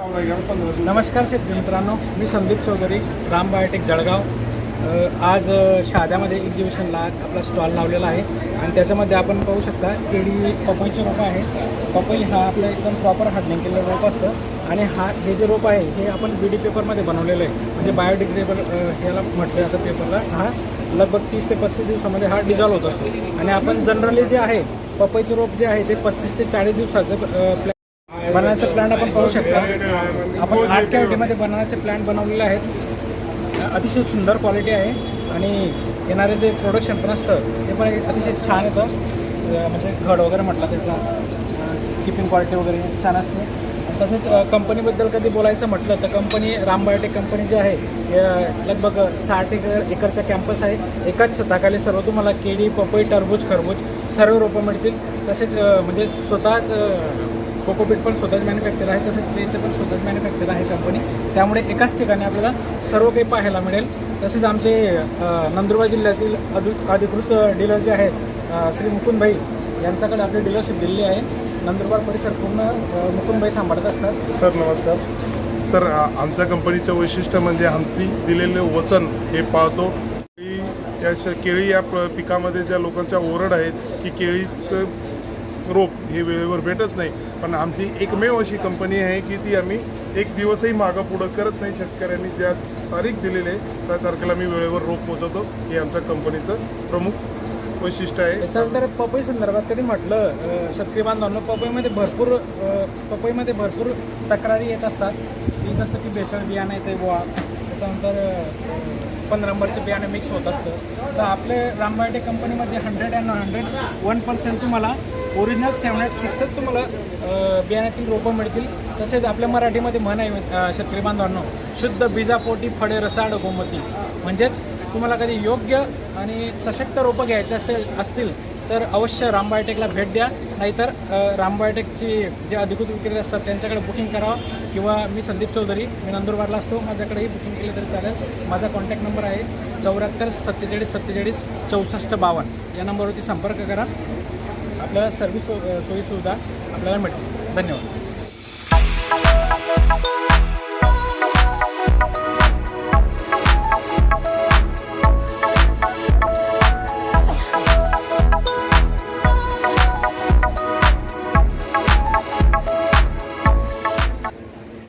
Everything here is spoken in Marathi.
नमस्कार शेतकरी मित्रांनो मी संदीप चौधरी राम बायोटेक जळगाव. आज अ, शहाद्यामध्ये एक्झिबिशनला आपला स्टॉल लावलेला आहे. आणि त्याच्यामध्ये आपण पाहू शकता केळी पपईचे रोपं आहे पपई हा आपला एकदम प्रॉपर हार्डनिंग केलेलं रोप असतं. आणि हा हे जे रोप आहे हे आपण बी डी पेपरमध्ये बनवलेलं आहे. म्हणजे बायोडिग्रेडेबल ह्याला म्हटलं जातं पेपरला हा लगभग तीस ते पस्तीस दिवसामध्ये हा डिझॉल्व होत असतो. आणि आपण जनरली जे आहे पपईचे रोप जे आहे ते पस्तीस ते चाळीस दिवसाचं प्लॅ प्लॅन आपण पाहू शकता. आपण आठ कॅव्हिटीमध्ये बनवण्याचे प्लॅन बनवलेले आहेत अतिशय सुंदर क्वालिटी आहे. आणि येणारे जे प्रोडक्शन पण असतं ते पण अतिशय छान येतं. म्हणजे घड वगैरे म्हटलं त्याचा किपिंग क्वालिटी वगैरे छान असते. तसेच कंपनीबद्दल कधी बोलायचं म्हटलं तर कंपनी राम बायोटेक कंपनी जी आहे लगभग साठ एकर एकरचा कॅम्पस आहे. एकाच छताखाली सर्व तुम्हाला केळी पपई टरबूज खरबूज सर्व रोपं मिळतील. तसेच म्हणजे स्वतःच कोकोपीट पण स्वतःच मॅन्युफॅक्चर आहे तसेच क्लेचं पण स्वतःच मॅन्युफॅक्चर आहे कंपनी त्यामुळे एकाच ठिकाणी आपल्याला सर्व काही पाहायला मिळेल. तसेच आमचे नंदुरबार जिल्ह्यातील अधि अधिकृत डीलर जे आहेत श्री मुकुंदभाई यांच्याकडे आपली डीलरशिप दिलेली आहे. नंदुरबार परिसर पूर्ण मुकुंदभाई सांभाळत असतात. सर नमस्कार. सर आमच्या कंपनीचं वैशिष्ट्य म्हणजे आमची दिलेले वचन हे पाळतो की या श- केळी या प- पिकामध्ये ज्या लोकांच्या ओरड आहेत की केळीचं रोप हे वेळेवर भेटत नाही. पण आमची एकमेव अशी कंपनी आहे की ती आम्ही एक दिवसही मागं पुढं करत नाही. शेतकऱ्यांनी ज्या तारीख दिलेली आहे त्या तारखेला मी वेळेवर रोप पोचवतो हे आमच्या कंपनीचं प्रमुख वैशिष्ट्य आहे. त्याच्यानंतर पपई संदर्भात त्यांनी म्हटलं शेतकरी बांधवांना पपईमध्ये भरपूर पपईमध्ये भरपूर तक्रारी येत असतात. की जसं की बेसळ बियाणं येते बुवा. त्याच्यानंतर पंधरा नंबरचं बियाणं मिक्स होत असतं. तर आपले रामबायटे कंपनीमध्ये hundred and hundred one percent तुम्हाला ओरिजिनल सेवन एट सिक्सच तुम्हाला बियाण्यातील रोपं मिळतील. तसेच आपल्या मराठीमध्ये म्हण आहे शेतकरी बांधवांनो शुद्ध बीजापोटी फळे रसाड गोमती. म्हणजेच तुम्हाला कधी योग्य आणि सशक्त रोपं घ्यायचे असेल असतील तर अवश्य रामबायोटेकला भेट द्या. नाहीतर राम बायोटेकची जे अधिकृत विक्रेते असतात त्यांच्याकडे बुकिंग करावं किंवा मी संदीप चौधरी मी नंदुरबारला असतो. माझ्याकडेही बुकिंग केलं तरी चालेल. माझा कॉन्टॅक्ट नंबर आहे चौऱ्याहत्तर सत्तेचाळीस सत्तेचाळीस चौसष्ट बावन्न. या नंबरवरती संपर्क करा. आपल्याला सर्व्हिस सोयीसुविधा आपल्याला मिळतील. धन्यवाद.